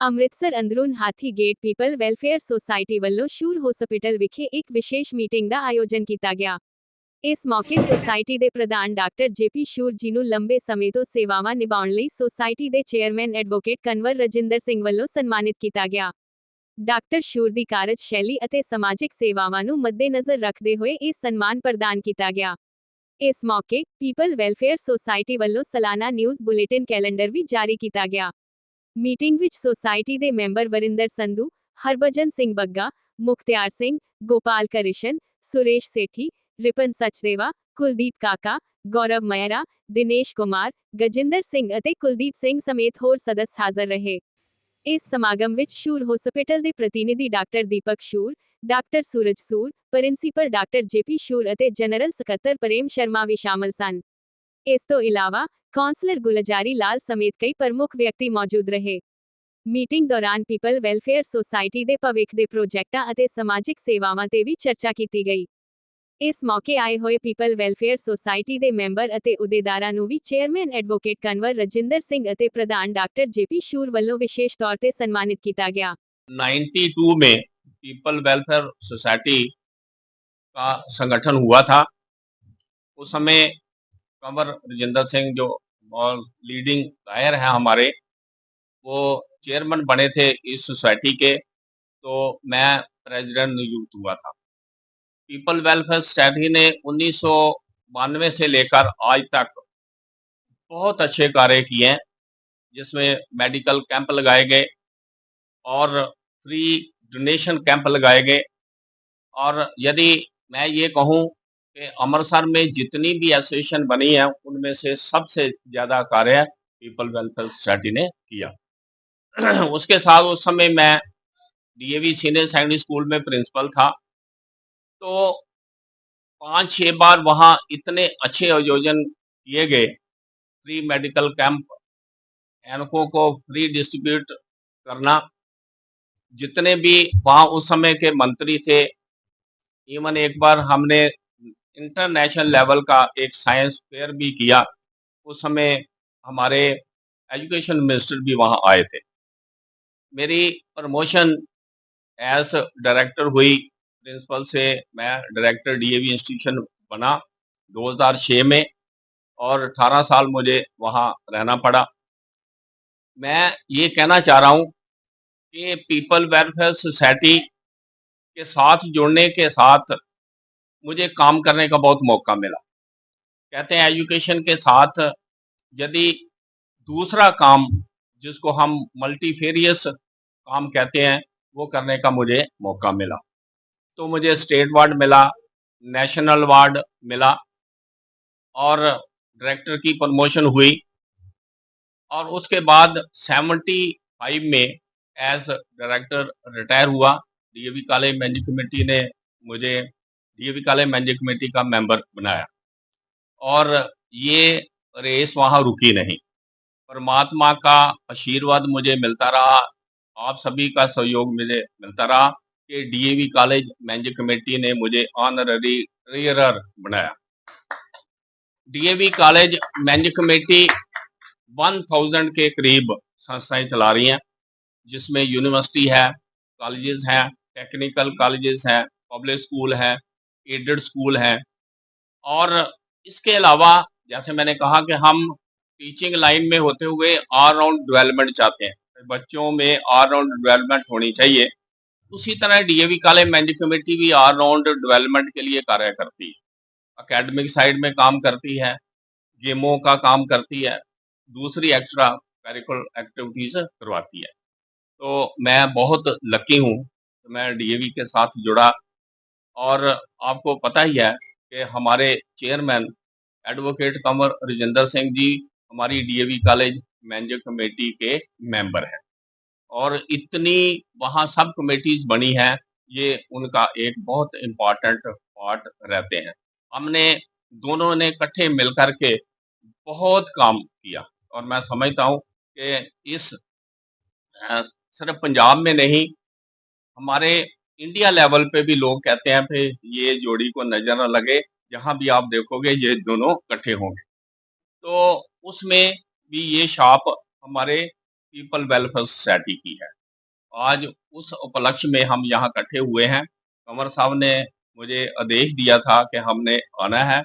ਅੰਮ੍ਰਿਤਸਰ ਅੰਦਰੂਨ ਹਾਥੀ gate people welfare society ਵੱਲੋਂ ਸ਼ੂਰ hospital ਵਿਖੇ ਇੱਕ ਵਿਸ਼ੇਸ਼ ਮੀਟਿੰਗ ਦਾ ਆਯੋਜਨ ਕੀਤਾ ਗਿਆ। ਇਸ ਮੌਕੇ ਸੁਸਾਇਟੀ ਦੇ ਪ੍ਰਧਾਨ ਡਾਕਟਰ ਜੇਪੀ ਸ਼ੂਰ ਜੀ ਨੂੰ ਲੰਬੇ ਸਮੇਂ ਤੋਂ ਸੇਵਾਵਾਂ ਨਿਭਾਉਣ ਲਈ ਸੁਸਾਇਟੀ ਦੇ ਚੇਅਰਮੈਨ ਐਡਵੋਕੇਟ ਕਨਵਰ ਰਜਿੰਦਰ ਸਿੰਘ ਵੱਲੋਂ ਸਨਮਾਨਿਤ ਕੀਤਾ ਗਿਆ। ਡਾਕਟਰ ਸ਼ੂਰ ਦੀ ਕਾਰਜ ਸ਼ੈਲੀ ਅਤੇ ਸਮਾਜਿਕ ਸੇਵਾਵਾਂ ਨੂੰ ਮੱਦੇਨਜ਼ਰ ਰੱਖਦੇ ਹੋਏ ਇਹ ਸਨਮਾਨ ਪ੍ਰਦਾਨ ਕੀਤਾ ਗਿਆ। ਇਸ ਮੌਕੇ ਪੀਪਲ ਵੈਲਫੇਅਰ ਸੁਸਾਇਟੀ ਵੱਲੋਂ ਸਾਲਾਨਾ ਨਿਊਜ਼ ਬੁਲੇਟਿਨ ਕੈਲੰਡਰ ਵੀ ਜਾਰੀ ਕੀਤਾ ਗਿਆ। ਮੀਟਿੰਗ ਵਿੱਚ ਸੁਸਾਇਟੀ ਦੇ ਮੈਂਬਰ ਵਰਿੰਦਰ ਸੰਧੂ, ਹਰਭਜਨ ਸਿੰਘ ਬੱਗਾ, ਮੁਖਤਿਆਰ ਸਿੰਘ, ਗੋਪਾਲ ਕ੍ਰਿਸ਼ਨ, ਸੁਰੇਸ਼ ਸੇਠੀ, ਰਿਪਨ ਸਚਦੇਵਾ, ਕੁਲਦੀਪ ਕਾਕਾ, ਗੌਰਵ ਮਹਿਰਾ, ਦਿਨੇਸ਼ ਕੁਮਾਰ, ਗਜਿੰਦਰ ਸਿੰਘ ਅਤੇ ਕੁਲਦੀਪ ਸਿੰਘ ਸਮੇਤ ਹੋਰ ਸਦਸ ਹਾਜ਼ਰ ਰਹੇ। ਇਸ ਸਮਾਗਮ ਵਿੱਚ ਸ਼ੂਰ ਹਸਪੀਟਲ ਦੇ ਪ੍ਰਤੀਨਿਧੀ ਡਾਕਟਰ ਦੀਪਕ ਸ਼ੂਰ, ਡਾਕਟਰ ਸੂਰਜ ਸੂਰ, ਪ੍ਰਿੰਸੀਪਲ ਡਾਕਟਰ ਜੇਪੀ ਸ਼ੂਰ ਅਤੇ ਜਨਰਲ ਸਕੱਤਰ ਪ੍ਰੇਮ ਸ਼ਰਮਾ ਵੀ ਸ਼ਾਮਲ ਸਨ। ਇਸ ਤੋਂ ਇਲਾਵਾ ਕੌਂਸਲਰ ਗੁਲਜਾਰੀ ਲਾਲ ਸਮੇਤ ਕਈ ਪ੍ਰਮੁੱਖ ਵਿਅਕਤੀ ਮੌਜੂਦ ਰਹੇ ਮੀਟਿੰਗ ਦੌਰਾਨ ਪੀਪਲ ਵੈਲਫੇਅਰ ਸੁਸਾਇਟੀ ਦੇ ਭਵਿੱਖ ਦੇ ਪ੍ਰੋਜੈਕਟਾਂ ਅਤੇ ਸਮਾਜਿਕ ਸੇਵਾਵਾਂ ਤੇ ਵੀ ਚਰਚਾ ਕੀਤੀ ਗਈ ਇਸ ਮੌਕੇ ਆਏ ਹੋਏ ਪੀਪਲ ਵੈਲਫੇਅਰ ਸੁਸਾਇਟੀ ਦੇ ਮੈਂਬਰ ਅਤੇ ਅਹੁਦੇਦਾਰਾਂ ਨੂੰ ਵੀ ਚੇਅਰਮੈਨ ਐਡਵੋਕੇਟ ਕਨਵਰ ਰਜਿੰਦਰ ਸਿੰਘ ਅਤੇ ਪ੍ਰਧਾਨ ਡਾਕਟਰ ਜੇਪੀ ਸ਼ੂਰ ਵੱਲੋਂ ਵਿਸ਼ੇਸ਼ ਤੌਰ ਤੇ ਸਨਮਾਨਿਤ ਕੀਤਾ ਗਿਆ 92 में पीपल वेलफेयर सोसाइटी का संगठन हुआ था उस समय कंवर रजिंदर सिंह जो लीडिंग लायर हैं हमारे, वो चेयरमैन बने थे इस सोसाइटी के तो मैं प्रेसिडेंट नियुक्त हुआ था। पीपल वेलफेयर सोसाइटी ने उन्नीस सौ बानवे से लेकर आज तक बहुत अच्छे कार्य किए हैं, जिसमें मेडिकल कैंप लगाए गए और फ्री डोनेशन कैंप लगाए गए। और यदि मैं ये कहूँ अमृतसर में जितनी भी एसोसिएशन बनी है, उनमें से सबसे ज़्यादा कार्य पीपल वेलफेयर सोसाइटी ने किया। उसके साथ उस समय मैं डीएवी सीनियर सेकेंडरी स्कूल में प्रिंसिपल था। तो पाँच छह बार वहाँ इतने अच्छे आयोजन किए गए। फ्री मेडिकल कैंप एनको को फ्री डिस्ट्रीब्यूट करना। जितने भी वहाँ उस समय के मंत्री थे इवन एक बार हमने इंटरनेशनल लेवल का एक साइंस फेयर भी किया। उस समय हमारे एजुकेशन मिनिस्टर भी वहाँ आए थे। मेरी प्रमोशन एज डायरेक्टर हुई। प्रिंसिपल से मैं डायरेक्टर डीएवी इंस्टीट्यूशन बना 2006 में और 18 साल मुझे वहाँ रहना पड़ा। मैं ये कहना चाह रहा हूँ कि पीपल वेलफेयर सोसाइटी के साथ जुड़ने के साथ मुझे काम करने का बहुत मौका मिला। कहते हैं एजुकेशन के साथ यदि दूसरा काम, जिसको हम मल्टीफेरियस काम कहते हैं, वो करने का मुझे मौका मिला। तो मुझे स्टेट वार्ड मिला नेशनल वार्ड मिला और डायरेक्टर की प्रमोशन हुई और उसके बाद 75 में एज डायरेक्टर रिटायर हुआ। डीएवी कॉलेज मैनेजिंग कमेटी ने मुझे डीएवी कॉलेज मैनेजिंग कमेटी का मेंबर बनाया। और ये रेस वहाँ रुकी नहीं। परमात्मा का आशीर्वाद मुझे मिलता रहा, आप सभी का सहयोग मुझे मिलता रहा कि डीएवी कॉलेज मैनेजिंग कमेटी ने मुझे ऑनररी ट्रेजरर बनाया। डीएवी कॉलेज मैनेजिंग कमेटी 1000 के करीब संस्थाएँ चला रही हैं, जिसमें यूनिवर्सिटी है, कॉलेजेस हैं, टेक्निकल कॉलेजेस हैं, पब्लिक स्कूल है एडेड स्कूल है। और इसके अलावा, जैसे मैंने कहा कि हम टीचिंग लाइन में होते हुए ऑलराउंड डेवलपमेंट चाहते हैं बच्चों में ऑलराउंड डेवलपमेंट होनी चाहिए। उसी तरह डीएवी कॉलेज मैनेजिंग कमेटी भी ऑलराउंड डेवलपमेंट के लिए कार्य करती है। अकेडमिक साइड में काम करती है, गेमों का काम करती है, दूसरी एक्स्ट्रा करिकुलर एक्टिविटीज़ करवाती है। तो मैं बहुत लकी हूँ, मैं डीएवी के साथ जुड़ा और आपको पता ही है कि हमारे चेयरमैन एडवोकेट कंवर रजिंदर सिंह जी, हमारी डीएवी कॉलेज मैनेजर कमेटी के मेंबर हैं। और इतनी वहाँ सब कमेटीज बनी हैं, ये उनका एक बहुत इम्पोर्टेंट पार्ट रहते हैं। हमने दोनों ने इकट्ठे मिलकर के बहुत काम किया और मैं समझता हूँ कि इस सिर्फ़ पंजाब में नहीं, हमारे इंडिया लेवल पे भी लोग कहते हैं फिर ये जोड़ी को नज़र न लगे। जहाँ भी आप देखोगे, ये दोनों इकट्ठे होंगे। तो उसमें भी ये शॉप हमारे पीपल वेलफेयर सोसाइटी की है। आज उस उपलक्ष्य में हम यहाँ इकट्ठे हुए हैं। कंवर साहब ने मुझे आदेश दिया था कि हमने आना है,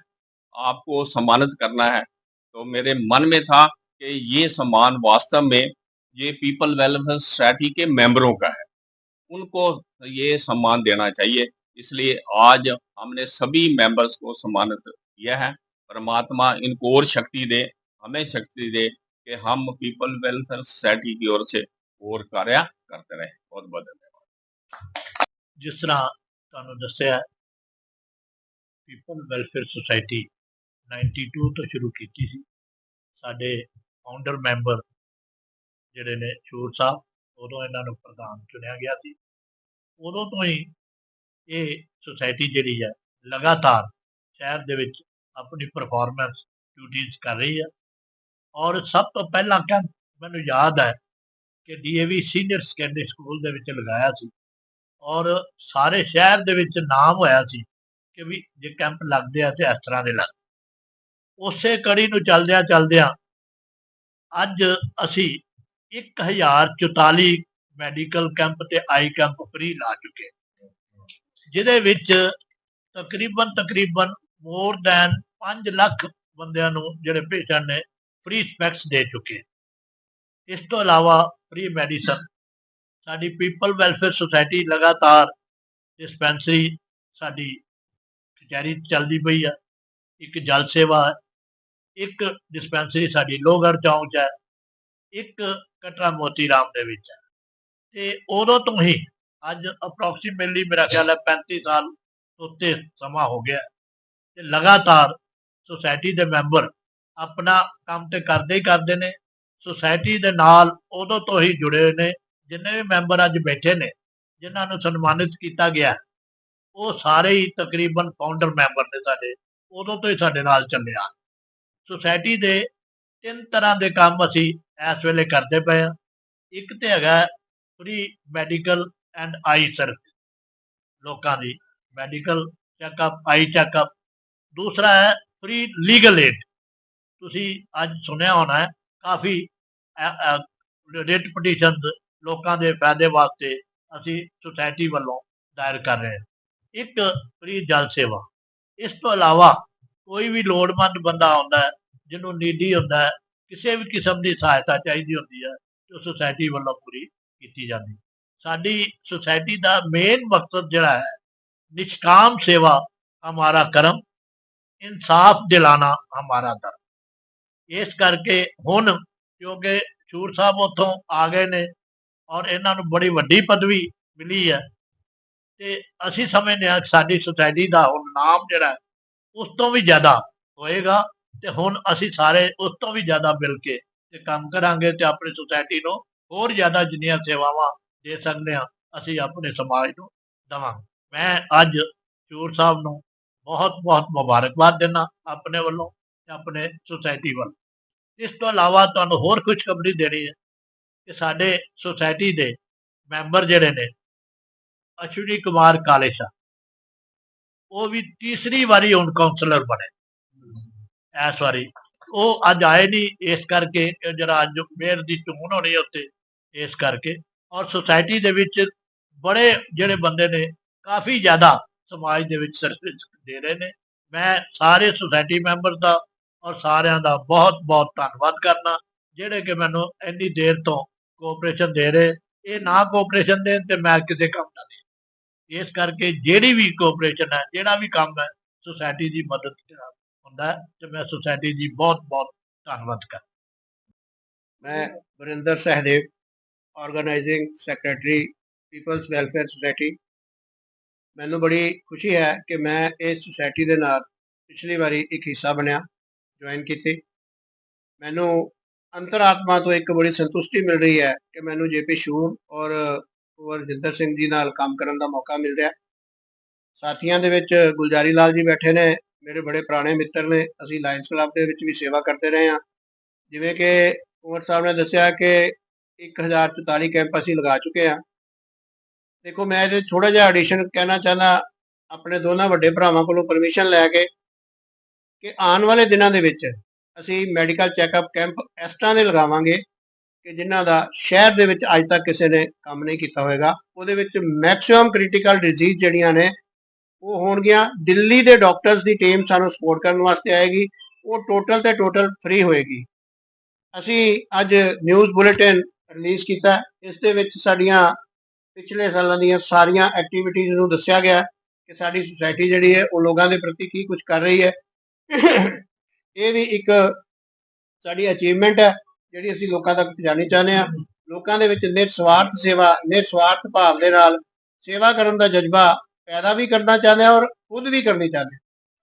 आपको सम्मानित करना है। तो मेरे मन में था कि ये सम्मान वास्तव में ये पीपल वेलफेयर सोसाइटी के मेंबरों का है। उनको ये सम्मान देना चाहिए इसलिए आज हमने सभी मेंबर्स को सम्मानित किया है परमात्मा इनको और शक्ति दे हमें शक्ति दे कि हम पीपल वेलफेयर सोसाइटी की ओर से और कार्य करते रहे बहुत बहुत धन्यवाद ਜਿਸ ਤਰ੍ਹਾਂ ਤੁਹਾਨੂੰ ਦੱਸਿਆ ਪੀਪਲ ਵੈਲਫੇਅਰ ਸੁਸਾਇਟੀ 92 ਤੋਂ ਸ਼ੁਰੂ ਕੀਤੀ ਸੀ ਸਾਡੇ ਫਾਊਂਡਰ ਮੈਂਬਰ ਜਿਹੜੇ ਨੇ ਸ਼ੂਰ ਸਾਹਿਬ ਉਦੋਂ ਇਹਨਾਂ ਨੂੰ ਪ੍ਰਧਾਨ ਚੁਣਿਆ ਗਿਆ ਸੀ ਉਦੋਂ ਤੋਂ ਹੀ ਇਹ ਸੁਸਾਇਟੀ ਜਿਹੜੀ ਹੈ ਲਗਾਤਾਰ ਸ਼ਹਿਰ ਦੇ ਵਿੱਚ ਆਪਣੀ ਪਰਫਾਰਮੈਂਸ ਡਿਊਟੀਆਂ ਕਰ ਰਹੀ ਹੈ। ਔਰ ਸਭ ਤੋਂ ਪਹਿਲਾਂ ਕੈਂਪ ਮੈਨੂੰ ਯਾਦ ਹੈ ਕਿ ਡੀਏਵੀ ਸੀਨੀਅਰ ਸੈਕੰਡਰੀ ਸਕੂਲ ਦੇ ਵਿੱਚ ਲਗਾਇਆ ਸੀ ਔਰ ਸਾਰੇ ਸ਼ਹਿਰ ਦੇ ਵਿੱਚ ਨਾਮ ਹੋਇਆ ਸੀ ਕਿ ਵੀ ਜੇ ਕੈਂਪ ਲੱਗਦੇ ਆ ਤੇ ਇਸ ਤਰ੍ਹਾਂ ਦੇ ਲੱਗ। ਉਸੇ ਕੜੀ ਨੂੰ ਚਲਦਿਆਂ ਚਲਦਿਆਂ ਅੱਜ ਅਸੀਂ 1044 ਮੈਡੀਕਲ ਕੈਂਪ ਤੇ ਆਈ ਕੈਂਪ ਫ੍ਰੀ ਲਾ ਚੁੱਕੇ। ਜਿਹਦੇ ਵਿੱਚ ਤਕਰੀਬਨ ਤਕਰੀਬਨ ਮੋਰ ਦੈਨ 5 ਲੱਖ ਬੰਦਿਆਂ ਨੂੰ ਜਿਹੜੇ ਪੇਸ਼ੈਂਟ ਨੇ ਫ੍ਰੀ ਸਪੈਕਸ ਦੇ ਚੁੱਕੇ। ਇਸ ਤੋਂ ਇਲਾਵਾ ਫ੍ਰੀ ਮੈਡੀਸਨ ਸਾਡੀ ਪੀਪਲ ਵੈਲਫੇਅਰ ਸੁਸਾਇਟੀ ਲਗਾਤਾਰ ਡਿਸਪੈਂਸਰੀ ਸਾਡੀ ਕਚਹਿਰੀ 'ਚ ਚੱਲਦੀ ਪਈ ਆ। ਇੱਕ ਜਲ ਸੇਵਾ ਹੈ, ਇੱਕ ਡਿਸਪੈਂਸਰੀ ਸਾਡੀ ਲੋਹਗੜ੍ਹ ਚੌਂਕ 'ਚ ਹੈ, ਇੱਕ ਕਟਰਾ ਮੋਤੀ ਰਾਮ ਦੇ ਵਿੱਚ ਹੈ। ਤੇ ਉਦੋਂ ਤੋਂ ਹੀ ਅੱਜ ਅਪਰੋਕਸੀਮੇਟਲੀ ਮੇਰਾ ਖਿਆਲ ਹੈ 35 ਸਾਲ ਉੱਤੇ ਸਮਾਂ ਹੋ ਗਿਆ ਹੈ। ਤੇ ਲਗਾਤਾਰ ਸੁਸਾਇਟੀ ਦੇ ਮੈਂਬਰ ਆਪਣਾ ਕੰਮ ਤੇ ਕਰਦੇ ਹੀ ਕਰਦੇ ਨੇ। ਸੁਸਾਇਟੀ ਦੇ ਨਾਲ ਉਦੋਂ ਤੋਂ ਹੀ ਜੁੜੇ ਹੋਏ ਨੇ, ਜਿੰਨੇ ਵੀ ਮੈਂਬਰ ਅੱਜ ਬੈਠੇ ਨੇ, ਜਿਨ੍ਹਾਂ ਨੂੰ ਸਨਮਾਨਿਤ ਕੀਤਾ ਗਿਆ ਉਹ ਸਾਰੇ ਹੀ ਤਕਰੀਬਨ ਫਾਊਂਡਰ ਮੈਂਬਰ ਨੇ ਸਾਡੇ, ਉਦੋਂ ਤੋਂ ਹੀ ਸਾਡੇ ਨਾਲ ਚੱਲਿਆ। ਸੁਸਾਇਟੀ ਦੇ ਤਿੰਨ ਤਰ੍ਹਾਂ ਦੇ ਕੰਮ ਅਸੀਂ ਇਸ ਵੇਲੇ ਕਰਦੇ ਪਏ ਹਾਂ। ਇੱਕ ਤੇ ਹੈਗਾ free medical and eye service ਲੋਕਾਂ ਦੀ ਮੈਡੀਕਲ ਚੈੱਕਅਪ ਆਈ ਚੈੱਕਅਪ ਦੂਸਰਾ ਹੈ ਫ੍ਰੀ ਲੀਗਲ ਏਡ ਤੁਸੀਂ ਅੱਜ ਸੁਣਿਆ ਹੋਣਾ ਹੈ, ਕਾਫੀ ਰਿਟ ਪਟੀਸ਼ਨਸ ਲੋਕਾਂ ਦੇ ਫਾਇਦੇ ਵਾਸਤੇ ਅਸੀਂ ਸੁਸਾਇਟੀ ਵੱਲੋਂ ਦਾਇਰ ਕਰ ਰਹੇ ਹਾਂ। ਇੱਕ ਫ੍ਰੀ ਜਲ ਸੇਵਾ। ਇਸ ਤੋਂ ਇਲਾਵਾ ਕੋਈ ਵੀ ਲੋੜਵੰਦ ਬੰਦਾ ਆਉਂਦਾ ਹੈ, ਜਿਹਨੂੰ ਨੀਡੀ ਹੁੰਦਾ ਹੈ, ਕਿਸੇ ਵੀ ਕਿਸਮ ਦੀ ਸਹਾਇਤਾ ਚਾਹੀਦੀ ਹੁੰਦੀ ਹੈ ਤੇ ਸੁਸਾਇਟੀ ਵੱਲੋਂ ਪੂਰੀ ਕੀਤੀ ਜਾਂਦੀ। ਸਾਡੀ ਸੁਸਾਇਟੀ ਦਾ ਮੇਨ ਮਕਸਦ ਜਿਹੜਾ ਹੈ ਨਿਸ਼ਕਾਮ ਸੇਵਾ ਹਮਾਰਾ ਕਰਮ ਇਨਸਾਫ ਦਿਲਾਨਾ ਹਮਾਰਾ ਧਰਮ। ਇਸ ਕਰਕੇ ਹੁਣ ਕਿਉਂਕਿ ਸ਼ੂਰ ਸਾਹਿਬ ਉੱਥੋਂ ਆ ਗਏ ਨੇ ਔਰ ਇਹਨਾਂ ਨੂੰ ਬੜੀ ਵੱਡੀ ਪਦਵੀ ਮਿਲੀ ਹੈ ਤੇ ਅਸੀਂ ਸਮਝਦੇ ਹਾਂ ਸਾਡੀ ਸੁਸਾਇਟੀ ਦਾ ਹੁਣ ਨਾਮ ਜਿਹੜਾ ਹੈ, ਉਸ ਤੋਂ ਵੀ ਜ਼ਿਆਦਾ ਹੋਏਗਾ ਤੇ ਹੁਣ ਅਸੀਂ ਸਾਰੇ ਉਸ ਤੋਂ ਵੀ ਜ਼ਿਆਦਾ ਮਿਲ ਕੇ ਤੇ ਕੰਮ ਕਰਾਂਗੇ ਤੇ ਆਪਣੀ ਸੁਸਾਇਟੀ ਨੂੰ ਹੋਰ ਜ਼ਿਆਦਾ ਜਿੰਨੀਆਂ ਸੇਵਾਵਾਂ ਦੇ ਸਕਦੇ ਹਾਂ, ਅਸੀਂ ਆਪਣੇ ਸਮਾਜ ਨੂੰ ਦੇਵਾਂਗੇ। ਮੈਂ ਅੱਜ ਚੂਰ ਸਾਹਿਬ ਨੂੰ ਬਹੁਤ ਬਹੁਤ ਮੁਬਾਰਕਬਾਦ ਦਿੰਦਾ ਆਪਣੇ ਵੱਲੋਂ ਤੇ ਆਪਣੇ ਸੁਸਾਇਟੀ ਵੱਲੋਂ। ਇਸ ਤੋਂ ਇਲਾਵਾ ਤੁਹਾਨੂੰ ਹੋਰ ਖੁਸ਼ਖਬਰੀ ਦੇਣੀ ਹੈ ਕਿ ਸਾਡੇ ਸੁਸਾਇਟੀ ਦੇ ਮੈਂਬਰ ਜਿਹੜੇ ਨੇ, ਅਸ਼ਵਨੀ ਕੁਮਾਰ ਕਾਲੇਸ਼ਾ, ਉਹ ਵੀ ਤੀਸਰੀ ਵਾਰੀ ਹੁਣ ਕਾਉਂਸਲਰ ਬਣੇ। ਇਸ ਵਾਰੀ ਉਹ ਅੱਜ ਆਏ ਨਹੀਂ ਇਸ ਕਰਕੇ ਕਿ ਜਿਹੜਾ ਅੱਜ ਮੇਅਰ ਦੀ ਚੋਣ ਹੋਣੀ ਹੈ ਉੱਤੇ, ਇਸ ਕਰਕੇ। ਔਰ ਸੁਸਾਇਟੀ ਦੇ ਵਿੱਚ ਬੜੇ ਜਿਹੜੇ ਬੰਦੇ ਨੇ, ਕਾਫੀ ਜ਼ਿਆਦਾ ਸਮਾਜ ਦੇ ਵਿੱਚ ਸਰਵਿਸ ਦੇ ਰਹੇ ਨੇ। ਮੈਂ ਸਾਰੇ ਸੁਸਾਇਟੀ ਮੈਂਬਰ ਦਾ ਔਰ ਸਾਰਿਆਂ ਦਾ ਬਹੁਤ ਬਹੁਤ ਧੰਨਵਾਦ ਕਰਨਾ, ਜਿਹੜੇ ਕਿ ਮੈਨੂੰ ਇੰਨੀ ਦੇਰ ਤੋਂ ਕੋਆਪਰੇਸ਼ਨ ਦੇ ਰਹੇ। ਇਹ ਨਾ ਕੋਆਪਰੇਸ਼ਨ ਦੇਣ ਤੇ ਮੈਂ ਕਿਤੇ ਕੰਮ ਨਾ ਦੇ ਇਸ ਕਰਕੇ ਜਿਹੜੀ ਵੀ ਕੋਆਪਰੇਸ਼ਨ ਹੈ, ਜਿਹੜਾ ਵੀ ਕੰਮ ਹੈ ਸੁਸਾਇਟੀ ਦੀ ਮਦਦ ਕਰਾ ਹੁੰਦਾ ਤੇ ਮੈਂ ਸੁਸਾਇਟੀ ਦੀ ਬਹੁਤ ਬਹੁਤ ਧੰਨਵਾਦ ਕਰ ਮੈਂ Varinder Sahdev organising secretary people's welfare society ਮੈਨੂੰ ਬੜੀ ਖੁਸ਼ੀ ਹੈ ਕਿ ਮੈਂ ਇਸ ਸੁਸਾਇਟੀ ਦੇ ਨਾਲ ਪਿਛਲੀ ਵਾਰੀ ਇੱਕ ਹਿੱਸਾ ਬਣਿਆ ਜੁਆਇਨ ਕੀਤੀ। ਮੈਨੂੰ ਅੰਤਰਾਤਮਾ ਤੋਂ ਇੱਕ ਬੜੀ ਸੰਤੁਸ਼ਟੀ ਮਿਲ ਰਹੀ ਹੈ ਕਿ ਮੈਨੂੰ ਜੇਪੀ ਸ਼ੂਰ ਔਰ ਕੁੰਵਰ ਜਿੰਦਰ ਸਿੰਘ ਜੀ ਨਾਲ ਕੰਮ ਕਰਨ ਦਾ ਮੌਕਾ ਮਿਲ ਰਿਹਾ। ਸਾਥੀਆਂ ਦੇ ਵਿੱਚ ਗੁਲਜ਼ਾਰੀ ਲਾਲ ਜੀ ਬੈਠੇ ਨੇ ਮੇਰੇ ਬੜੇ ਪੁਰਾਣੇ ਮਿੱਤਰ ਨੇ, ਅਸੀਂ ਲਾਇਨਸ ਕਲੱਬ ਦੇ ਵਿੱਚ ਵੀ ਸੇਵਾ ਕਰਦੇ ਰਹੇ ਹਾਂ। ਜਿਵੇਂ ਕਿ ਉਮਰ ਸਾਹਿਬ ਨੇ ਦੱਸਿਆ ਕਿ 1044 ਕੈਂਪ ਅਸੀਂ ਲਗਾ ਚੁੱਕੇ ਹਾਂ। ਦੇਖੋ, ਮੈਂ ਇਹਦੇ ਥੋੜਾ ਜਿਹਾ ਐਡੀਸ਼ਨ ਕਹਿਣਾ ਚਾਹੁੰਦਾ, ਆਪਣੇ ਦੋਨਾਂ ਵੱਡੇ ਭਰਾਵਾਂ ਕੋਲੋਂ ਪਰਮਿਸ਼ਨ ਲੈ ਕੇ ਕਿ ਆਉਣ ਵਾਲੇ ਦਿਨਾਂ ਦੇ ਵਿੱਚ ਅਸੀਂ ਮੈਡੀਕਲ ਚੈੱਕਅਪ ਕੈਂਪ ਇਸ ਤਰ੍ਹਾਂ ਦੇ ਲਗਾਵਾਂਗੇ ਕਿ ਜਿਨ੍ਹਾਂ ਦਾ ਸ਼ਹਿਰ ਦੇ ਵਿੱਚ ਅੱਜ ਤੱਕ ਕਿਸੇ ਨੇ ਕੰਮ ਨਹੀਂ ਕੀਤਾ ਹੋਵੇਗਾ ਉਹਦੇ ਵਿੱਚ ਮੈਕਸਿਮਮ ਕ੍ਰਿਟੀਕਲ ਡਿਜ਼ੀਜ਼ ਜਿਹੜੀਆਂ ਨੇ ਉਹ ਹੋਣਗੀਆਂ। ਦਿੱਲੀ ਦੇ ਡਾਕਟਰਸ ਦੀ ਟੀਮ ਸਾਨੂੰ ਸਪੋਰਟ ਕਰਨ ਵਾਸਤੇ ਆਏਗੀ। ਉਹ ਟੋਟਲ ਤੇ ਟੋਟਲ ਫ੍ਰੀ ਹੋਏਗੀ। ਅਸੀਂ ਅੱਜ ਨਿਊਜ਼ ਬੁਲੇਟਿਨ ਰਿਲੀਜ਼ ਕੀਤਾ। ਇਸ ਦੇ ਵਿੱਚ ਸਾਡੀਆਂ ਪਿਛਲੇ ਸਾਲਾਂ ਦੀਆਂ ਸਾਰੀਆਂ ਐਕਟੀਵਿਟੀਜ਼ ਨੂੰ ਦੱਸਿਆ ਗਿਆ ਕਿ ਸਾਡੀ ਸੁਸਾਇਟੀ ਜਿਹੜੀ ਹੈ, ਉਹ ਲੋਕਾਂ ਦੇ ਪ੍ਰਤੀ ਕੀ ਕੁਝ ਕਰ ਰਹੀ ਹੈ। ਇਹ ਵੀ ਇੱਕ ਸਾਡੀ ਅਚੀਵਮੈਂਟ ਹੈ, ਜਿਹੜੀ ਅਸੀਂ ਲੋਕਾਂ ਤੱਕ ਪਹੁੰਚਾਉਣੀ ਚਾਹੁੰਦੇ ਹਾਂ। ਲੋਕਾਂ ਦੇ ਵਿੱਚ ਨਿਰਸਵਾਰਥ ਸੇਵਾ, ਨਿਰਸਵਾਰਥ ਭਾਵ ਦੇ ਨਾਲ ਸੇਵਾ ਕਰਨ ਦਾ ਜਜ਼ਬਾ ਪੈਦਾ ਵੀ ਕਰਨਾ ਚਾਹੁੰਦੇ ਹਾਂ ਔਰ ਖੁਦ ਵੀ ਕਰਨੀ ਚਾਹੁੰਦੇ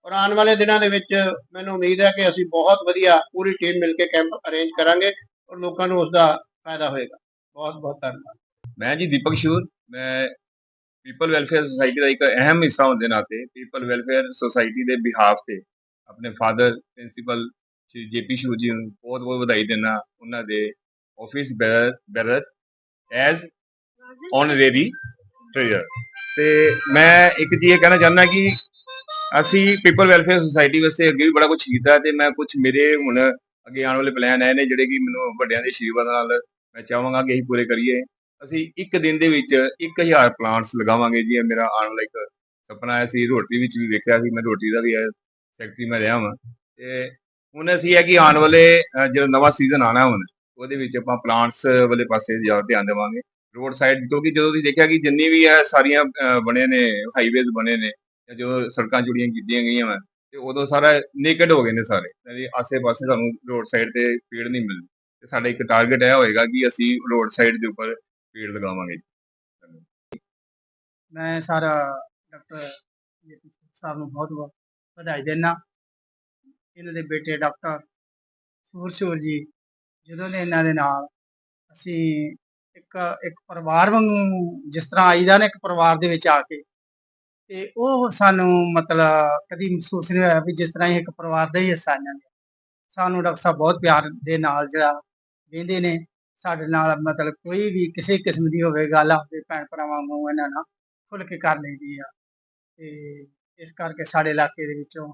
ਔਰ ਆਉਣ ਵਾਲੇ ਦਿਨਾਂ ਦੇ ਵਿੱਚ ਮੈਨੂੰ ਉਮੀਦ ਹੈ ਕਿ ਅਸੀਂ ਬਹੁਤ ਵਧੀਆ ਪੂਰੀ ਟੀਮ ਮਿਲ ਕੇ ਕੈਂਪ ਅਰੇਂਜ ਕਰਾਂਗੇ ਔਰ ਲੋਕਾਂ ਨੂੰ ਉਸ ਦਾ ਫਾਇਦਾ ਹੋਏਗਾ। ਬਹੁਤ ਬਹੁਤ ਧੰਨਵਾਦ। ਮੈਂ ਜੀ ਦੀਪਕ ਸ਼ੂਰ, ਮੈਂ ਪੀਪਲ ਵੈਲਫੇਅਰ ਸੁਸਾਇਟੀ ਦਾ ਇੱਕ ਅਹਿਮ ਹਿੱਸਾ ਹੋਣ ਦੇ ਨਾਤੇ ਪੀਪਲ ਵੈਲਫੇਅਰ ਸੁਸਾਇਟੀ ਦੇ ਬਿਹਾਫ ਤੇ ਆਪਣੇ father principal Shri JP Shoor ji ਨੂੰ ਬਹੁਤ ਬਹੁਤ ਵਧਾਈ ਦਿੰਦਾ ਉਹਨਾਂ ਦੇ ਆਫਿਸ ਬੈਰਰ ਐਜ਼ ਔਨਰੇਰੀ ਟ੍ਰੇਜਰ ਤੇ ਮੈਂ ਇੱਕ ਜੀ ਇਹ ਕਹਿਣਾ ਚਾਹੁੰਦਾ ਕਿ ਅਸੀਂ ਪੀਪਲ ਵੈਲਫੇਅਰ ਸੁਸਾਇਟੀ ਵਾਸਤੇ ਅੱਗੇ ਵੀ ਬੜਾ ਕੁਝ ਕੀਤਾ ਤੇ ਮੈਂ ਕੁਝ ਮੇਰੇ ਹੁਣ ਅੱਗੇ ਆਉਣ ਵਾਲੇ ਪਲਾਨ ਆਏ ਨੇ ਜਿਹੜੇ ਕਿ ਮੈਨੂੰ ਵੱਡਿਆਂ ਦੇ ਆਸ਼ੀਰਵਾਦ ਨਾਲ ਮੈਂ ਚਾਹਾਂਗਾ ਕਿ ਅਸੀਂ ਪੂਰੇ ਕਰੀਏ। ਅਸੀਂ ਇੱਕ ਦਿਨ ਦੇ ਵਿੱਚ 1000 ਪਲਾਂਟਸ ਲਗਾਵਾਂਗੇ ਜੀ, ਇਹ ਮੇਰਾ ਆਉਣ ਵਾਲਾ ਇੱਕ ਸੁਪਨਾ ਹੈ। ਸੀ ਰੋਟੀ ਵਿੱਚ ਵੀ ਵੇਖਿਆ ਸੀ, ਮੈਂ ਰੋਟੀ ਦਾ ਵੀ ਸੈਕਟਰੀ ਮੈਂ ਰਿਹਾ ਹਾਂ ਤੇ ਹੁਣ ਅਸੀਂ ਹੈ ਕਿ ਆਉਣ ਵਾਲੇ ਜਿਹੜਾ ਨਵਾਂ ਸੀਜ਼ਨ ਆਣਾ ਹੁਣ, ਉਹਦੇ ਵਿੱਚ ਆਪਾਂ ਪਲਾਂਟਸ ਵਾਲੇ ਪਾਸੇ ਜ਼ਿਆਦਾ ਧਿਆਨ ਦੇਵਾਂਗੇ। ਰੋਡ ਸਾਈਡ ਕਿਉਂਕਿ ਜਦੋਂ ਤੁਸੀਂ ਦੇਖਿਆ ਕਿ ਜਿੰਨੀ ਵੀ ਹੈ ਸਾਰੀਆਂ ਬਣੇ ਨੇ ਹਾਈਵੇਜ਼ ਬਣੇ ਨੇ, ਜਾਂ ਜੋ ਸੜਕਾਂ ਜੁੜੀਆਂ ਕੀਤੀਆਂ ਗਈਆਂ ਵਾ, ਤੇ ਉਦੋਂ ਸਾਰਾ ਨੇਕਡ ਹੋ ਗਏ ਨੇ ਸਾਰੇ। ਯਾਨੀ ਆਸੇ-ਪਾਸੇ ਸਾਨੂੰ ਰੋਡ ਸਾਈਡ ਤੇ ਪੇੜ ਨਹੀਂ ਮਿਲਦੇ। ਤੇ ਸਾਡਾ ਇੱਕ ਟਾਰਗੇਟ ਇਹ ਹੋਏਗਾ ਕਿ ਅਸੀਂ ਰੋਡ ਸਾਈਡ ਦੇ ਉੱਪਰ ਪੇੜ ਲਗਾਵਾਂਗੇ। ਮੈਂ ਸਾਰਾ ਡਾਕਟਰ ਸਾਹਿਬ ਨੂੰ ਬਹੁਤ ਬਹੁਤ ਵਧਾਈ ਦਿੰਦਾ। ਇਹਨਾਂ ਦੇ ਬੇਟੇ ਡਾਕਟਰ ਸੂਰ ਸੂਰ ਜੀ, ਜਦੋਂ ਦੇ ਇਹਨਾਂ ਦੇ ਨਾਲ ਅਸੀਂ ਇੱਕ ਇੱਕ ਪਰਿਵਾਰ ਵਾਂਗੂ ਜਿਸ ਤਰ੍ਹਾਂ ਆਈਦਾ ਨਾ ਇੱਕ ਪਰਿਵਾਰ ਦੇ ਵਿੱਚ ਆ ਕੇ, ਤੇ ਉਹ ਸਾਨੂੰ ਮਤਲਬ ਕਦੀ ਮਹਿਸੂਸ ਨਹੀਂ ਹੋਇਆ ਵੀ ਜਿਸ ਤਰ੍ਹਾਂ ਇਹ ਇੱਕ ਪਰਿਵਾਰ ਦਾ ਹੀ ਹਿੱਸਾ ਇਹਨਾਂ ਦੇ। ਸਾਨੂੰ ਡਾਕਟਰ ਸਾਹਿਬ ਬਹੁਤ ਪਿਆਰ ਦੇ ਨਾਲ ਜਿਹੜਾ ਵੇਂਦੇ ਨੇ, ਸਾਡੇ ਨਾਲ ਮਤਲਬ ਕੋਈ ਵੀ ਕਿਸੇ ਕਿਸਮ ਦੀ ਹੋਵੇ ਗੱਲ ਆਪਦੇ ਭੈਣ ਭਰਾਵਾਂ ਵਾਂਗੂ ਇਹਨਾਂ ਨਾਲ ਖੁੱਲ ਕੇ ਕਰ ਲਈਦੀ ਆ। ਤੇ ਇਸ ਕਰਕੇ ਸਾਡੇ ਇਲਾਕੇ ਦੇ ਵਿੱਚੋਂ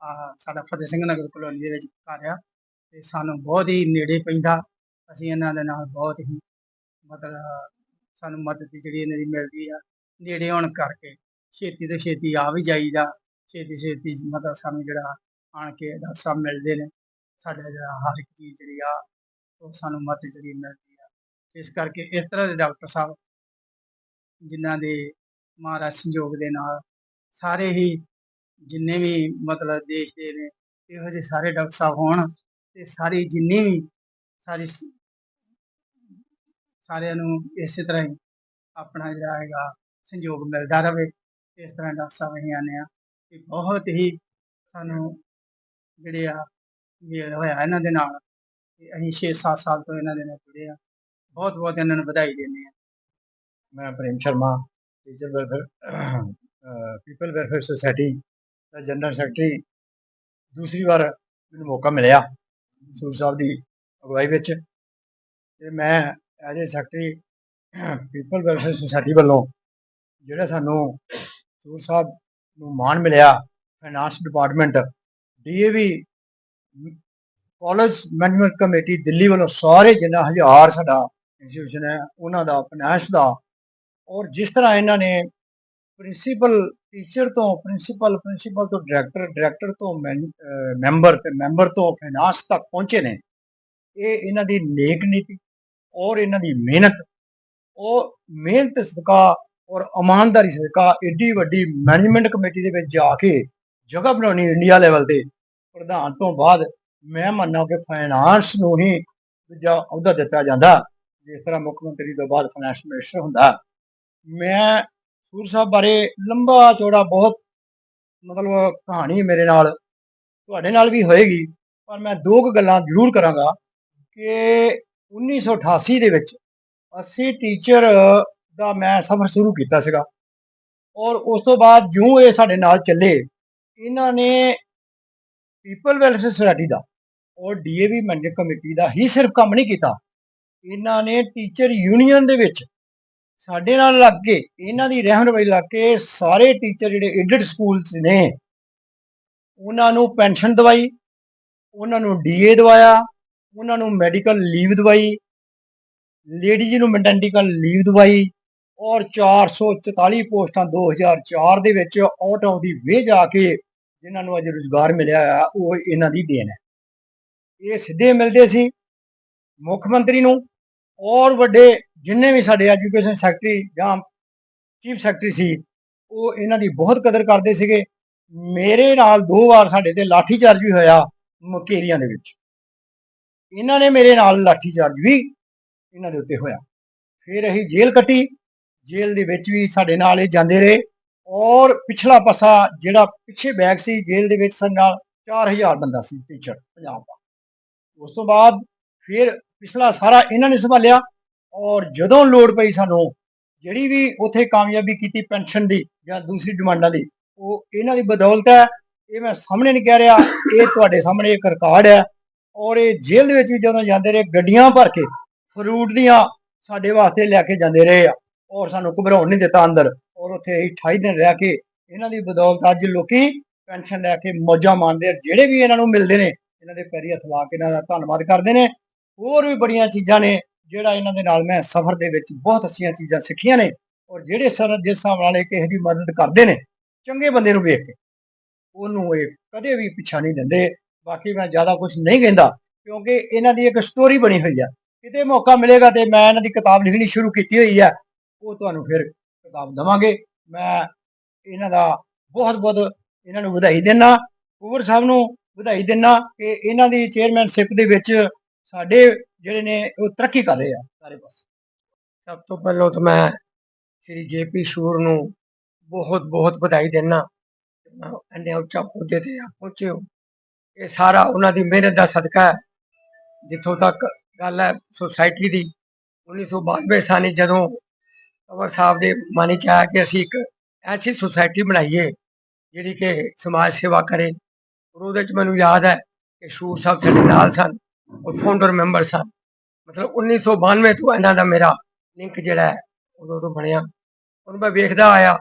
ਆ ਸਾਡਾ ਫਤਿਹ ਸਿੰਘ ਨਗਰ ਕਲੋਨੀ ਦੇ ਵਿੱਚ ਘਰ ਆ, ਤੇ ਸਾਨੂੰ ਬਹੁਤ ਹੀ ਨੇੜੇ ਪੈਂਦਾ। ਅਸੀਂ ਇਹਨਾਂ ਦੇ ਨਾਲ ਬਹੁਤ ਹੀ ਮਤਲਬ ਸਾਨੂੰ ਮਦਦ ਜਿਹੜੀ ਇਹਨਾਂ ਦੀ ਮਿਲਦੀ ਆ, ਨੇੜੇ ਹੋਣ ਕਰਕੇ ਛੇਤੀ ਤੋਂ ਛੇਤੀ ਆ ਵੀ ਜਾਈਦਾ, ਛੇਤੀ ਛੇਤੀ ਮਤਲਬ ਸਾਨੂੰ ਜਿਹੜਾ ਆਣ ਕੇ ਡਾਕਟਰ ਮਿਲਦੇ ਨੇ, ਸਾਡਾ ਜਿਹੜਾ ਹਰ ਇੱਕ ਚੀਜ਼ ਜਿਹੜੀ ਆ, ਉਹ ਸਾਨੂੰ ਮਦਦ ਜਿਹੜੀ ਮਿਲਦੀ ਆ। ਇਸ ਕਰਕੇ ਇਸ ਤਰ੍ਹਾਂ ਦੇ ਡਾਕਟਰ ਸਾਹਿਬ, ਜਿਨ੍ਹਾਂ ਦੇ ਮਹਾਰਾਜ ਸੰਯੋਗ ਦੇ ਨਾਲ ਸਾਰੇ ਹੀ ਜਿੰਨੇ ਵੀ ਮਤਲਬ ਦੇਸ਼ ਦੇ ਨੇ, ਇਹੋ ਜਿਹੇ ਸਾਰੇ ਡਾਕਟਰ ਸਾਹਿਬ ਹੋਣ ਤੇ ਸਾਰੀ ਜਿੰਨੀ ਵੀ ਸਾਰੀ ਸਾਰਿਆਂ ਨੂੰ ਇਸੇ ਤਰ੍ਹਾਂ ਹੀ ਆਪਣਾ ਜਿਹੜਾ ਹੈਗਾ ਸੰਯੋਗ ਮਿਲਦਾ ਰਹੇ ਇਸ ਤਰ੍ਹਾਂ ਡਾਕਟਰ ਸਾਹਿਬ ਅਸੀਂ ਆਨੇ ਆ ਕਿ ਬਹੁਤ ਹੀ ਸਾਨੂੰ ਜਿਹੜੇ ਆ ਮੇਲ ਹੋਇਆ ਇਹਨਾਂ ਦੇ ਨਾਲ ਅਸੀਂ 6-7 ਸਾਲ ਤੋਂ ਇਹਨਾਂ ਦੇ ਨਾਲ ਜੁੜੇ ਆ ਬਹੁਤ ਬਹੁਤ ਇਹਨਾਂ ਨੂੰ ਵਧਾਈ ਦਿੰਦੇ ਆ ਮੈਂ Prem Sharma teacher welfare people welfare society ਦਾ ਜਨਰਲ ਸੈਕਟਰੀ ਦੂਸਰੀ ਵਾਰ ਮੈਨੂੰ ਮੌਕਾ ਮਿਲਿਆ ਸੂਰ ਸਾਹਿਬ ਦੀ ਅਗਵਾਈ ਵਿੱਚ ਤੇ ਮੈਂ as a secretary people welfare society ਵੱਲੋਂ ਜਿਹੜਾ ਸਾਨੂੰ ਸੂਰ ਸਾਹਿਬ ਨੂੰ ਮਾਣ ਮਿਲਿਆ finance department DAV college management committee Delhi ਵੱਲੋਂ ਸਾਰੇ ਜਿੰਨਾ ਹਜ਼ਾਰ ਸਾਡਾ ਇੰਸਟੀਟਿਊਸ਼ਨ ਹੈ, ਉਹਨਾਂ ਦਾ ਫਾਈਨਾਂਸ ਦਾ ਔਰ ਜਿਸ ਤਰ੍ਹਾਂ ਇਹਨਾਂ ਨੇ ਪ੍ਰਿੰਸੀਪਲ ਟੀਚਰ ਤੋਂ ਪ੍ਰਿੰਸੀਪਲ ਪ੍ਰਿੰਸੀਪਲ ਤੋਂ ਡਾਇਰੈਕਟਰ ਡਾਇਰੈਕਟਰ ਤੋਂ ਮੈਂਬਰ ਤੇ ਮੈਂਬਰ ਤੋਂ ਫਾਈਨਾਂਸ ਤੱਕ ਪਹੁੰਚੇ ਨੇ, ਇਹ ਇਹਨਾਂ ਦੀ ਨੇਕ ਨੀਤੀ ਔਰ ਇਹਨਾਂ ਦੀ ਮਿਹਨਤ। ਉਹ ਮਿਹਨਤ ਸਦਕਾ ਔਰ ਇਮਾਨਦਾਰੀ ਸਦਕਾ ਏਡੀ ਵੱਡੀ ਮੈਨੇਜਮੈਂਟ ਕਮੇਟੀ ਦੇ ਵਿੱਚ ਜਾ ਕੇ ਜਗ੍ਹਾ ਬਣਾਉਣੀ ਇੰਡੀਆ ਲੈਵਲ ਤੇ ਪ੍ਰਧਾਨ ਤੋਂ ਬਾਅਦ ਮੈਂ ਮੰਨਦਾ ਕਿ ਫਾਈਨਾਂਸ ਨੂੰ ਹੀ ਦੂਜਾ ਅਹੁਦਾ ਦਿੱਤਾ ਜਾਂਦਾ, ਜਿਸ ਤਰ੍ਹਾਂ ਮੁੱਖ ਮੰਤਰੀ ਤੋਂ ਬਾਅਦ ਫਾਈਨਾਂਸ ਮਿਨਿਸਟਰ ਹੁੰਦਾ। ਮੈਂ ਸੂਰ ਸਾਹਿਬ ਬਾਰੇ ਲੰਬਾ ਚੌੜਾ ਬਹੁਤ ਮਤਲਬ ਕਹਾਣੀ ਮੇਰੇ ਨਾਲ, ਤੁਹਾਡੇ ਨਾਲ ਵੀ ਹੋਏਗੀ, ਪਰ ਮੈਂ ਦੋ ਕੁ ਗੱਲਾਂ ਜ਼ਰੂਰ ਕਰਾਂਗਾ ਕਿ 1988 ਦੇ ਵਿੱਚ ਅਸੀਂ ਟੀਚਰ ਦਾ ਮੈਂ ਸਫ਼ਰ ਸ਼ੁਰੂ ਕੀਤਾ ਸੀਗਾ ਔਰ ਉਸ ਤੋਂ ਬਾਅਦ ਜਿਉਂ ਇਹ ਸਾਡੇ ਨਾਲ ਚੱਲੇ, ਇਹਨਾਂ ਨੇ ਪੀਪਲ ਵੈਲਫੇਅਰ ਸੁਸਾਇਟੀ ਦਾ ਔਰ ਡੀਏਵੀ ਮੈਨੇਜਰ ਕਮੇਟੀ ਦਾ ਹੀ ਸਿਰਫ ਕੰਮ ਨਹੀਂ ਕੀਤਾ। ਇਹਨਾਂ ਨੇ ਟੀਚਰ ਯੂਨੀਅਨ ਦੇ ਵਿੱਚ ਸਾਡੇ ਨਾਲ ਲੱਗ ਕੇ, ਇਹਨਾਂ ਦੀ ਰਹਿਨ ਰਵਾਈ ਲੱਗ ਕੇ ਸਾਰੇ ਟੀਚਰ ਜਿਹੜੇ ਐਡਡ ਸਕੂਲਸ ਨੇ, ਉਹਨਾਂ ਨੂੰ ਪੈਨਸ਼ਨ ਦਵਾਈ, ਉਹਨਾਂ ਨੂੰ ਡੀਏ ਦਵਾਇਆ ਉਹਨਾਂ ਨੂੰ ਮੈਡੀਕਲ ਲੀਵ ਦਵਾਈ ਲੇਡੀਜ਼ ਨੂੰ ਮੈਟਰਨਿਟੀ ਲੀਵ ਦਵਾਈ ਔਰ 444 ਪੋਸਟਾਂ 2004 ਦੇ ਵਿੱਚ ਆਊਟ ਆਫ ਦੀ ਵੇ ਜਾ ਕੇ ਜਿਨ੍ਹਾਂ ਨੂੰ ਅੱਜ ਰੁਜ਼ਗਾਰ ਮਿਲਿਆ ਆ, ਉਹ ਇਹਨਾਂ ਦੀ ਦੇਣ ਹੈ। ਇਹ ਸਿੱਧੇ ਮਿਲਦੇ ਸੀ ਮੁੱਖ ਮੰਤਰੀ ਨੂੰ ਔਰ ਵੱਡੇ ਜਿੰਨੇ ਵੀ ਸਾਡੇ ਐਜੂਕੇਸ਼ਨ ਸੈਕਟਰੀ ਜਾਂ ਚੀਫ ਸੈਕਟਰੀ ਸੀ, ਉਹ ਇਹਨਾਂ ਦੀ ਬਹੁਤ ਕਦਰ ਕਰਦੇ ਸੀਗੇ। ਮੇਰੇ ਨਾਲ ਦੋ ਵਾਰ ਸਾਡੇ ਤੇ ਲਾਠੀਚਾਰਜ ਵੀ ਹੋਇਆ ਮਕੇਰੀਆਂ ਦੇ ਵਿੱਚ। ਇਹਨਾਂ ਨੇ ਮੇਰੇ ਨਾਲ ਲਾਠੀਚਾਰਜ ਵੀ ਇਹਨਾਂ ਦੇ ਉੱਤੇ ਹੋਇਆ। ਫਿਰ ਅਸੀਂ ਜੇਲ੍ਹ ਕੱਟੀ। ਜੇਲ੍ਹ ਦੇ ਵਿੱਚ ਵੀ ਸਾਡੇ ਨਾਲ ਇਹ ਜਾਂਦੇ ਰਹੇ। ਔਰ ਪਿਛਲਾ ਪਾਸਾ ਜਿਹੜਾ ਪਿੱਛੇ ਬੈਗ ਸੀ, ਜੇਲ੍ਹ ਦੇ ਵਿੱਚ ਸਾਡੇ ਨਾਲ 4000 ਬੰਦਾ ਸੀ ਟੀਚਰ ਪੰਜਾਬ ਦਾ। ਉਸ ਤੋਂ ਬਾਅਦ ਫਿਰ ਪਿਛਲਾ ਸਾਰਾ ਇਹਨਾਂ ਨੇ ਸੰਭਾਲਿਆ। ਔਰ ਜਦੋਂ ਲੋੜ ਪਈ ਸਾਨੂੰ, ਜਿਹੜੀ ਵੀ ਉੱਥੇ ਕਾਮਯਾਬੀ ਕੀਤੀ ਪੈਨਸ਼ਨ ਦੀ ਜਾਂ ਦੂਸਰੀ ਡਿਮਾਂਡਾਂ ਦੀ, ਉਹ ਇਹਨਾਂ ਦੀ ਬਦੌਲਤ ਹੈ। ਇਹ ਮੈਂ ਸਾਹਮਣੇ ਨਹੀਂ ਕਹਿ ਰਿਹਾ। ਇਹ ਤੁਹਾਡੇ ਸਾਹਮਣੇ ਇੱਕ ਰਿਕਾਰਡ ਹੈ। ਔਰ ਇਹ ਜੇਲ੍ਹ ਦੇ ਵਿੱਚ ਵੀ ਜਦੋਂ ਜਾਂਦੇ ਰਹੇ, ਗੱਡੀਆਂ ਭਰ ਕੇ ਫਰੂਟ ਦੀਆਂ ਸਾਡੇ ਵਾਸਤੇ ਲੈ ਕੇ ਜਾਂਦੇ ਰਹੇ ਆ। ਔਰ ਸਾਨੂੰ ਘਬਰਾਉਣ ਨਹੀਂ ਦਿੱਤਾ ਅੰਦਰ। ਔਰ ਉੱਥੇ 28 ਦਿਨ ਰਹਿ ਕੇ ਇਹਨਾਂ ਦੀ ਬਦੌਲਤ ਅੱਜ ਲੋਕੀ ਪੈਨਸ਼ਨ ਲੈ ਕੇ ਮੌਜਾਂ ਮਾਣਦੇ ਆ। ਜਿਹੜੇ ਵੀ ਇਹਨਾਂ ਨੂੰ ਮਿਲਦੇ ਨੇ, ਇਹਨਾਂ ਦੇ ਪੈਰੀ ਹੱਥ ਲਾ ਕੇ ਇਹਨਾਂ ਦਾ ਧੰਨਵਾਦ ਕਰਦੇ ਨੇ। ਹੋਰ ਵੀ ਬੜੀਆਂ ਚੀਜ਼ਾਂ ਨੇ ਜਿਹੜਾ ਇਹਨਾਂ ਦੇ ਨਾਲ ਮੈਂ ਸਫ਼ਰ ਦੇ ਵਿੱਚ ਬਹੁਤ ਅੱਛੀਆਂ ਚੀਜ਼ਾਂ ਸਿੱਖੀਆਂ ਨੇ। ਔਰ ਜਿਹੜੇ ਸਰ ਜਿਸ ਹਿਸਾਬ ਨਾਲ ਇਹ ਕਿਸੇ ਦੀ ਮਦਦ ਕਰਦੇ ਨੇ, ਚੰਗੇ ਬੰਦੇ ਨੂੰ ਵੇਖ ਕੇ, ਉਹਨੂੰ ਇਹ ਕਦੇ ਵੀ ਪਿੱਛਾ ਨਹੀਂ ਦਿੰਦੇ। ਬਾਕੀ ਮੈਂ ਜ਼ਿਆਦਾ ਕੁਝ ਨਹੀਂ ਕਹਿੰਦਾ, ਕਿਉਂਕਿ ਇਹਨਾਂ ਦੀ ਇੱਕ ਸਟੋਰੀ ਬਣੀ ਹੋਈ ਹੈ ਕਿਤੇ ਮੌਕਾ ਮਿਲੇਗਾ ਤੇ ਮੈਂ ਇਹਨਾਂ ਦੀ ਕਿਤਾਬ ਲਿਖਣੀ ਸ਼ੁਰੂ ਕੀਤੀ ਹੋਈ ਹੈ ਉਹ ਤੁਹਾਨੂੰ ਫਿਰ ਕਿਤਾਬ ਦਵਾਂਗੇ। ਮੈਂ ਇਹਨਾਂ ਦਾ ਬਹੁਤ ਬਹੁਤ ਇਹਨਾਂ ਨੂੰ ਵਧਾਈ ਦਿੰਦਾ ਕੁਵਰ ਸਾਹਿਬ ਨੂੰ ਵਧਾਈ ਦਿੰਦਾ ਕਿ ਇਹਨਾਂ ਦੀ ਚੇਅਰਮੈਨਸ਼ਿਪ ਦੇ ਵਿੱਚ ਸਾਡੇ ਜਿਹੜੇ ਨੇ ਉਹ ਤਰੱਕੀ ਕਰ ਰਹੇ ਆ ਸਾਰੇ ਪਾਸੇ। ਸਭ ਤੋਂ ਪਹਿਲਾਂ ਤਾਂ ਮੈਂ ਸ੍ਰੀ ਜੇਪੀ ਸ਼ੂਰ ਨੂੰ ਬਹੁਤ ਬਹੁਤ ਵਧਾਈ ਦਿੰਦਾ ਇੰਨੇ ਉੱਚਾ ਪਹੁੰਚੇ ਤੇ ਆ ਪਹੁੰਚੇ ਇਹ ਸਾਰਾ ਉਹਨਾਂ ਦੀ ਮਿਹਨਤ ਦਾ ਸਦਕਾ ਹੈ। ਜਿੱਥੋਂ ਤੱਕ ਗੱਲ ਹੈ ਸੁਸਾਇਟੀ ਦੀ 1992 ਸਾਲ ਜਦੋਂ ਕੰਵਰ ਸਾਹਿਬ ਦੇ ਮਨ ਚ ਆਇਆ ਕਿ ਅਸੀਂ ਇੱਕ ਐਸੀ ਸੁਸਾਇਟੀ ਬਣਾਈਏ ਜਿਹੜੀ ਕਿ ਸਮਾਜ ਸੇਵਾ ਕਰੇ, ਔਰ ਉਹਦੇ ਚ ਮੈਨੂੰ ਯਾਦ ਹੈ ਕਿ ਸ਼ੂਰ ਸਾਹਿਬ ਸਾਡੇ ਨਾਲ ਸਨ ਔਰ ਫਾਊਂਡਰ ਮੈਂਬਰ ਸਨ। ਮਤਲਬ 1992 ਤੋਂ ਇਹਨਾਂ ਦਾ ਮੇਰਾ ਲਿੰਕ ਜਿਹੜਾ ਹੈ ਉਦੋਂ ਤੋਂ ਬਣਿਆ। ਔਰ ਮੈਂ ਵੇਖਦਾ ਆਇਆ,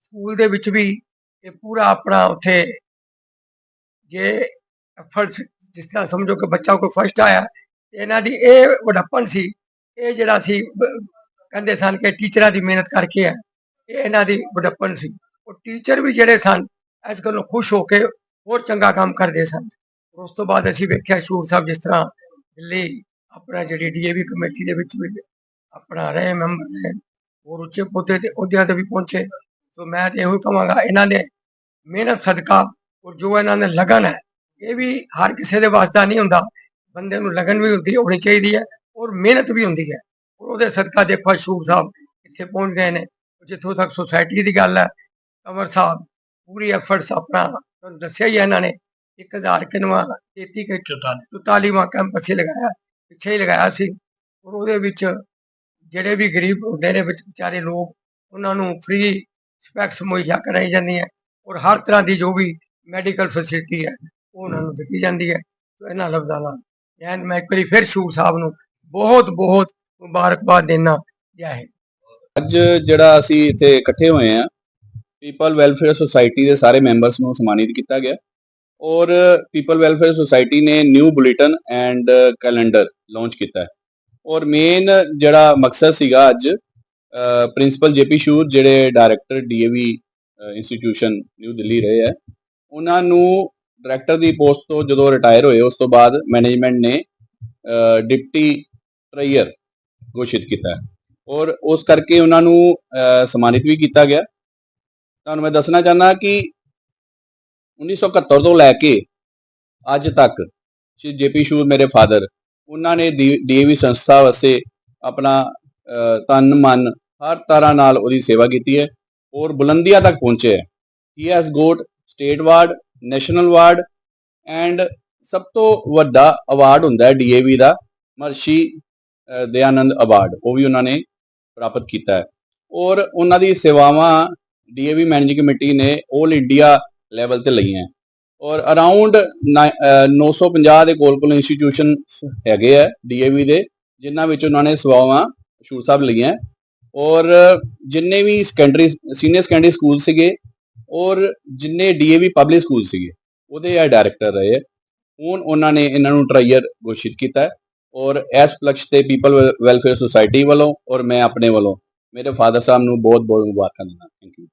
ਸਕੂਲ ਦੇ ਵਿੱਚ ਵੀ ਇਹ ਪੂਰਾ ਆਪਣਾ ਉੱਥੇ ਜੇ ਐਫਰਟਸ ਜਿਸ ਤਰ੍ਹਾਂ ਸਮਝੋ ਕਿ ਬੱਚਾ ਕੋਈ ਫਸਟ ਆਇਆ ਇਹਨਾਂ ਦੀ ਇਹ ਵਡੱਪਨ ਸੀ, ਇਹ ਜਿਹੜਾ ਸੀ ਕਹਿੰਦੇ ਸਨ ਕਿ ਟੀਚਰਾਂ ਦੀ ਮਿਹਨਤ ਕਰਕੇ ਹੈ, ਇਹ ਇਹਨਾਂ ਦੀ ਵਡੱਪਨ ਸੀ। ਉਹ ਟੀਚਰ ਵੀ ਜਿਹੜੇ ਸਨ, ਇਸ ਗੱਲੋਂ ਖੁਸ਼ ਹੋ ਕੇ ਹੋਰ ਚੰਗਾ ਕੰਮ ਕਰਦੇ ਸਨ। ਉਸ ਤੋਂ ਬਾਅਦ ਅਸੀਂ ਵੇਖਿਆ ਸ਼ੂਰ ਸਾਹਿਬ ਜਿਸ ਤਰ੍ਹਾਂ ਦਿੱਲੀ ਆਪਣਾ ਜਿਹੜੀ ਡੀਏਵੀ ਕਮੇਟੀ ਦੇ ਵਿੱਚ ਵੀ ਆਪਣਾ ਰਹੇ, ਮੈਂਬਰ ਨੇ ਹੋਰ ਉੱਚੇ ਪੋਤੇ ਤੇ ਅਹੁਦਿਆਂ ਤੇ ਵੀ ਪਹੁੰਚੇ। ਸੋ ਮੈਂ ਤੇ ਇਹੋ ਕਹਾਂਗਾ, ਇਹਨਾਂ ਦੇ ਮਿਹਨਤ, ਸਦਕਾ ਔਰ ਜੋ ਇਹਨਾਂ ਨੇ ਲਗਨ ਹੈ ਇਹ ਵੀ ਹਰ ਕਿਸੇ ਦੇ ਵਾਸਤਾ ਨਹੀਂ ਹੁੰਦਾ। ਬੰਦੇ ਨੂੰ ਲਗਨ ਵੀ ਹੁੰਦੀ ਹੋਣੀ ਚਾਹੀਦੀ ਹੈ ਔਰ ਮਿਹਨਤ ਵੀ ਹੁੰਦੀ ਹੈ। ਔਰ ਉਹਦੇ ਸਦਕਾ ਦੇਖੋ ਸ਼ੂਰ ਸਾਹਿਬ ਇੱਥੇ ਪਹੁੰਚ ਗਏ ਨੇ। ਜਿੱਥੋਂ ਤੱਕ ਸੁਸਾਇਟੀ ਦੀ ਗੱਲ ਹੈ ਕਮਰ ਸਾਹਿਬ ਪੂਰੀ ਐਫਰਟਸ ਆਪਣਾ ਤੁਹਾਨੂੰ ਦੱਸਿਆ ਹੀ ਹੈ ਇਹਨਾਂ ਨੇ 1000 ਕਿਨਵਾ 33 ਕੇ 44ਵਾਂ ਕੈਂਪਸ ਹੀ ਲਗਾਇਆ ਪਿੱਛੇ ਹੀ ਲਗਾਇਆ ਸੀ। ਔਰ ਉਹਦੇ ਵਿੱਚ ਜਿਹੜੇ ਵੀ ਗਰੀਬ ਹੁੰਦੇ ਨੇ ਵਿੱਚ ਵਿਚਾਰੇ ਲੋਕ ਉਹਨਾਂ ਨੂੰ ਫ੍ਰੀ ਸਪੈਕਸ ਮੁਹੱਈਆ ਕਰਾਈ ਜਾਂਦੀਆਂ। ਔਰ ਹਰ ਤਰ੍ਹਾਂ ਦੀ ਜੋ ਵੀ ਮੈਡੀਕਲ ਫੈਸਿਲਿਟੀ ਹੈ ਉਹ ਉਹਨਾਂ ਨੂੰ ਦਿੱਤੀ ਜਾਂਦੀ ਹੈ। ਸੋ ਇਹਨਾਂ ਲਫ਼ਜ਼ਾਂ ਨਾਲ। ਐਂਡ ਮੈਂ ਇੱਕ ਵਾਰੀ ਫਿਰ ਸ਼ੂਰ ਸਾਹਿਬ ਨੂੰ ਬਹੁਤ ਬਹੁਤ ਮੁਬਾਰਕਬਾਦ ਦੇਣਾ ਜੈ ਹਿੰਦ। ਅੱਜ ਜਿਹੜਾ ਅਸੀਂ ਇੱਥੇ ਇਕੱਠੇ ਹੋਏ ਆ ਪੀਪਲ ਵੈਲਫੇਅਰ ਸੁਸਾਇਟੀ ਦੇ ਸਾਰੇ ਮੈਂਬਰਸ ਨੂੰ ਸਨਮਾਨਿਤ ਕੀਤਾ ਗਿਆ। ਔਰ ਪੀਪਲ ਵੈਲਫੇਅਰ ਸੁਸਾਇਟੀ ਨੇ new bulletin and calendar launch ਕੀਤਾ ਹੈ। ਔਰ ਮੇਨ ਜਿਹੜਾ ਮਕਸਦ ਸੀਗਾ ਅੱਜ ਪ੍ਰਿੰਸੀਪਲ ਜੇਪੀ ਸ਼ੂਰ, ਜਿਹੜੇ director DAV institution New Delhi ਰਹੇ ਹੈ, ਉਹਨਾਂ ਨੂੰ ਡਾਇਰੈਕਟਰ ਦੀ ਪੋਸਟ ਤੋਂ ਜਦੋਂ ਰਿਟਾਇਰ ਹੋਏ ਉਸ ਤੋਂ ਬਾਅਦ ਮੈਨੇਜਮੈਂਟ ਨੇ ਡਿਪਟੀ ਟ੍ਰੇਅਰ ਘੋਸ਼ਿਤ ਕੀਤਾ ਔਰ ਉਸ ਕਰਕੇ ਉਹਨਾਂ ਨੂੰ ਅਹ, ਸਨਮਾਨਿਤ ਵੀ ਕੀਤਾ ਗਿਆ। ਤੁਹਾਨੂੰ ਮੈਂ ਦੱਸਣਾ ਚਾਹਨਾ ਕਿ 1971 ਤੋਂ ਲੈ ਕੇ ਅੱਜ ਤੱਕ ਸ਼੍ਰੀ ਜੇਪੀ ਸ਼ੂਰ ਮੇਰੇ ਫਾਦਰ ਉਹਨਾਂ ਨੇ ਡੀਏਵੀ ਸੰਸਥਾ ਵਾਸਤੇ ਆਪਣਾ ਅਹ, ਤਨ ਮਨ ਹਰ ਤਰ੍ਹਾਂ ਨਾਲ ਉਹਦੀ ਸੇਵਾ ਕੀਤੀ ਹੈ। ਔਰ ਬੁਲੰਦੀਆਂ ਤੱਕ ਪਹੁੰਚੇ ਹੈ। He has got state award national award and ਸਭ ਤੋਂ ਵੱਡਾ ਅਵਾਰਡ ਹੁੰਦਾ ਹੈ ਡੀਏਵੀ ਦਾ ਮਰਸ਼ੀ ਅਹ, ਅਵਾਰਡ ਉਹ ਵੀ ਉਹਨਾਂ ਨੇ ਪ੍ਰਾਪਤ ਕੀਤਾ ਹੈ। ਔਰ ਉਹਨਾਂ ਦੀ ਸੇਵਾਵਾਂ ਡੀਏਵੀ ਮੈਨੇਜਿੰਗ ਕਮੇਟੀ ਨੇ 올 ਇੰਡੀਆ ਲੈਵਲ ਤੇ ਲਈਆਂ ਔਰ ਅਰਾਊਂਡ 950 ਦੇ ਕੋਲ ਕੋਲ ਇੰਸਟੀਟਿਊਸ਼ਨ ਹੈਗੇ ਆ ਡੀਏਵੀ ਦੇ ਜਿਨ੍ਹਾਂ ਵਿੱਚ ਉਹਨਾਂ ਨੇ ਸੇਵਾਵਾਂ ਸ਼ੂਰ ਸਾਹਿਬ ਲਈਆਂ ਔਰ ਜਿੰਨੇ ਵੀ ਸੈਕੰਡਰੀ ਸੀਨੀਅਰ ਸੈਕੰਡਰੀ ਸਕੂਲ ਸੀਗੇ ਔਰ ਜਿੰਨੇ ਡੀਏਵੀ ਪਬਲਿਕ ਸਕੂਲ ਸੀਗੇ, ਉਹਦੇ ਆ ਡਾਇਰੈਕਟਰ ਰਹੇ ਆ। ਹੁਣ ਉਹਨਾਂ ਨੇ ਇਹਨਾਂ ਨੂੰ ਟ੍ਰਾਈਅਰ ਘੋਸ਼ਿਤ ਕੀਤਾ ਔਰ ਇਸ ਪਲਕਸ਼ ਤੇ ਪੀਪਲ ਵੈਲਫੇਅਰ ਸੁਸਾਇਟੀ ਵੱਲੋਂ ਔਰ ਮੈਂ ਆਪਣੇ ਵੱਲੋਂ। ਮੇਰੇ ਫਾਦਰ ਸਾਹਿਬ ਨੂੰ ਬਹੁਤ ਬਹੁਤ ਮੁਬਾਰਕਾਂ ਦਿੰਦਾ। Thank you